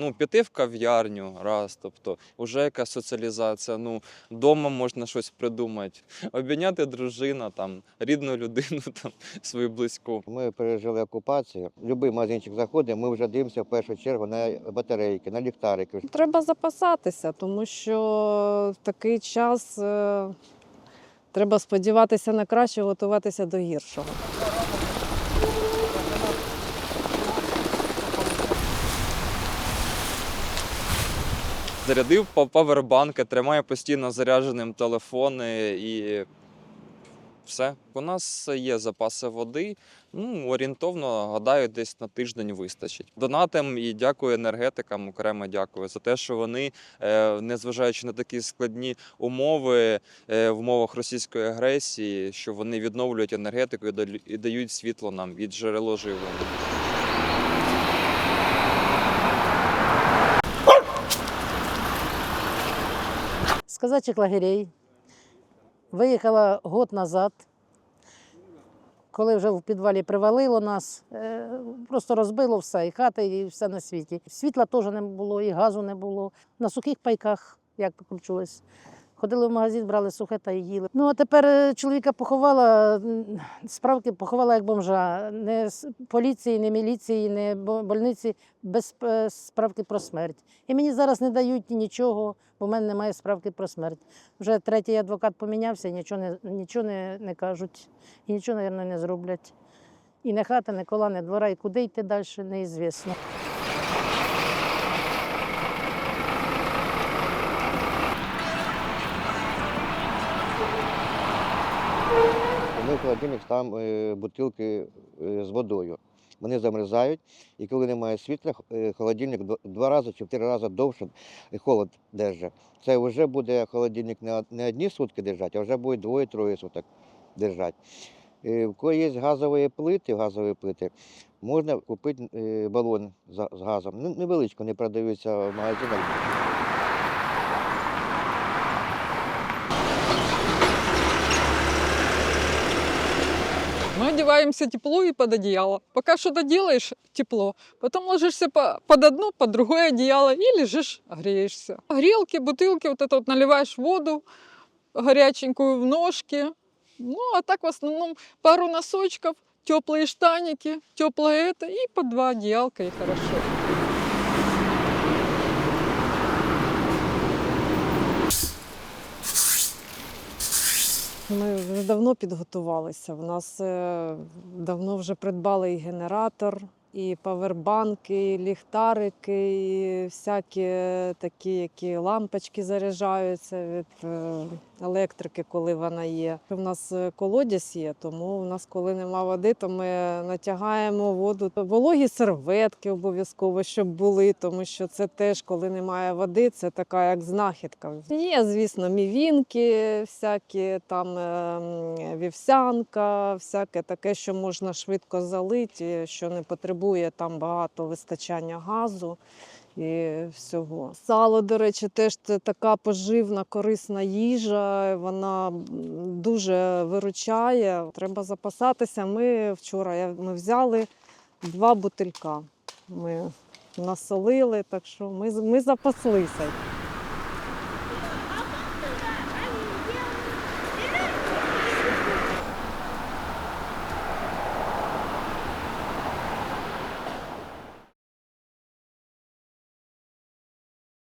Ну, піти в кав'ярню раз, тобто, вже якась соціалізація. Ну, вдома можна щось придумати. Обійняти дружину, там, рідну людину, там, свою близьку. Ми пережили окупацію. Любий магазинчик заходимо, ми вже дивимося в першу чергу на батарейки, на ліхтарики. Треба запасатися, тому що в такий час е, треба сподіватися на краще, готуватися до гіршого. Зарядив па- павербанки, тримаю постійно зарядженим телефони і все. У нас є запаси води. Ну, орієнтовно, гадаю, десь на тиждень вистачить. Донатим і дякую енергетикам, окремо дякую за те, що вони, е, незважаючи на такі складні умови е, в умовах російської агресії, що вони відновлюють енергетику і дають світло нам від джерело живлення. З казачих лагерей. Виїхала год назад, коли вже в підвалі привалило нас, е, просто розбило все, і хати, і все на світі. Світла теж не було, і газу не було. На сухих пайках, як покручулось. Ходили в магазин, брали сухе та їли. Ну а тепер е, чоловіка поховала, справки поховала як бомжа. Не з поліції, не міліції, не больниці без е, справки про смерть. І мені зараз не дають нічого, бо в мене немає справки про смерть. Вже третій адвокат помінявся, нічого не, нічого не, не кажуть, і нічого, мабуть, не зроблять. І не хата, не кола, не двора, і куди йти далі, неізвісно. Холодильник ставимо е, бутилки е, з водою. Вони замерзають, і коли немає світла, е, холодильник два рази чи в три рази довше холод держить. Це вже буде холодильник не одні сутки держати, а вже буде двоє-троє суток держати. В кого є газові плити, газові плити, можна купити балон з газом. Ну, невеличко, не продаються в магазинах. Мы одеваемся тепло и под одеяло. Пока что-то делаешь, тепло. Потом ложишься по- под одно, под другое одеяло и лежишь, греешься. Грелки, бутылки, вот это вот наливаешь воду горяченькую в ножки. Ну, а так в основном пару носочков, теплые штаники, теплое это и по два одеялка и хорошо. Ми вже давно підготувалися. В нас е, давно вже придбали і генератор, і павербанки, і ліхтарики, і всякі такі, які лампочки заряджаються від е, електрики, коли вона є. У нас е, колодязь є, тому у нас, коли нема води, то ми натягаємо воду. Вологі серветки обов'язково, щоб були, тому що це теж, коли немає води, це така як знахідка. Є, звісно, мівінки, всякі там е, вівсянка, всяке таке, що можна швидко залити, що не потребує там багато вистачання газу. І всього. Сало, до речі, теж це така поживна, корисна їжа. Вона дуже виручає. Треба запасатися. Ми вчора ми взяли два бутилька. Ми насолили, так що ми, ми запаслися.